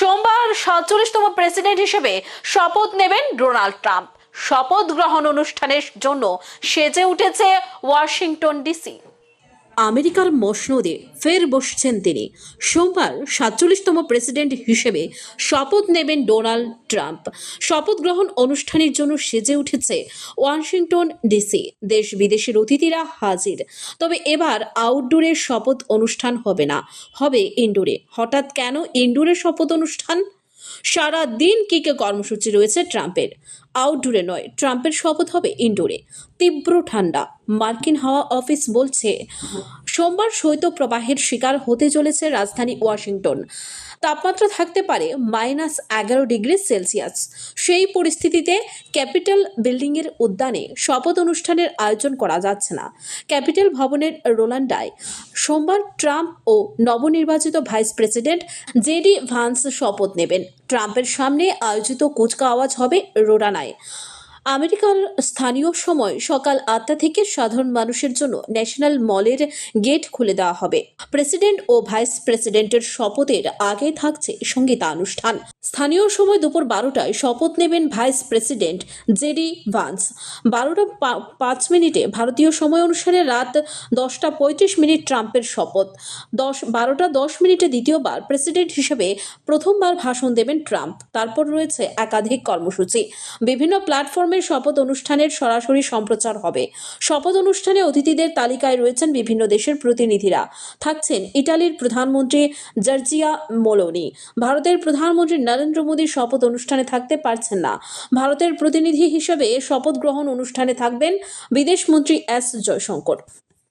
সোমবার সাতচল্লিশতম প্রেসিডেন্ট হিসেবে শপথ নেবেন ডোনাল্ড ট্রাম্প। শপথ গ্রহণ অনুষ্ঠানের জন্য সেজে উঠেছে ওয়াশিংটন ডিসি। আমেরিকার মসনদে ফের বসছেন তিনি। সোমবার সাতচল্লিশতম প্রেসিডেন্ট হিসেবে শপথ নেবেন ডোনাল্ড ট্রাম্প। শপথ গ্রহণ অনুষ্ঠানের জন্য সেজে উঠেছে ওয়াশিংটন ডিসি। দেশ বিদেশের অতিথিরা হাজির। তবে এবার আউটডোরের শপথ অনুষ্ঠান হবে না। হবে ইনডোরে। হঠাৎ কেন ইনডোরে শপথ অনুষ্ঠান? সারা দিন কি কে কর্মসূচি রয়েছে ট্রাম্পের? আউটডোরে নয়, ট্রাম্পের শপথ হবে ইনডোরে। তীব্র ঠান্ডা। মার্কিন হাওয়া অফিস বলছে সোমবার শৈত্যপ্রবাহের শিকার হতে চলেছে রাজধানী ওয়াশিংটন। তাপমাত্রা থাকতে পারে মাইনাস এগারো ডিগ্রি সেলসিয়াস। সেই পরিস্থিতিতে ক্যাপিটাল বিল্ডিংয়ের উদ্যানে শপথ অনুষ্ঠানের আয়োজন করা যাচ্ছে না। ক্যাপিটাল ভবনের রোলান্ডায় সোমবার ট্রাম্প ও নবনির্বাচিত ভাইস প্রেসিডেন্ট জেডি ভান্স শপথ নেবেন। ট্রাম্পের সামনে আয়োজিত কুচকাওয়াজ হবে রোডানায়। আমেরিকার স্থানীয় সময় সকাল আটটা থেকে সাধারণ মানুষের জন্য ন্যাশনাল মলের গেট খুলে দেওয়া হবে। প্রেসিডেন্ট ও ভাইস প্রেসিডেন্টের শপথের আগে থাকছে সঙ্গীতানুষ্ঠান। স্থানীয় সময় দুপুর বারোটায় শপথ নেবেন ভাইস প্রেসিডেন্ট জেডি ভান্স। বারোটা পাঁচ মিনিটে ভারতীয় সময় অনুসারে রাত দশটা পঁয়ত্রিশ মিনিট ট্রাম্পের শপথ। দশ, বারোটা দশ মিনিটে দ্বিতীয়বার প্রেসিডেন্ট হিসেবে প্রথমবার ভাষণ দেবেন ট্রাম্প। তারপর রয়েছে একাধিক কর্মসূচি। বিভিন্ন প্ল্যাটফর্মে শপথ অনুষ্ঠানের সরাসরি সম্প্রচার হবে। শপথ অনুষ্ঠানে অতিথিদের তালিকায় রয়েছেন বিভিন্ন দেশের প্রতিনিধিরা। থাকছেন ইটালির প্রধানমন্ত্রী জর্জিয়া মোলোনি। ভারতের প্রধানমন্ত্রী নরেন্দ্র মোদী শপথ অনুষ্ঠানে থাকতে পারছেন না। ভারতের প্রতিনিধি হিসেবে শপথ গ্রহণ অনুষ্ঠানে থাকবেন বিদেশমন্ত্রী এস জয়শঙ্কর।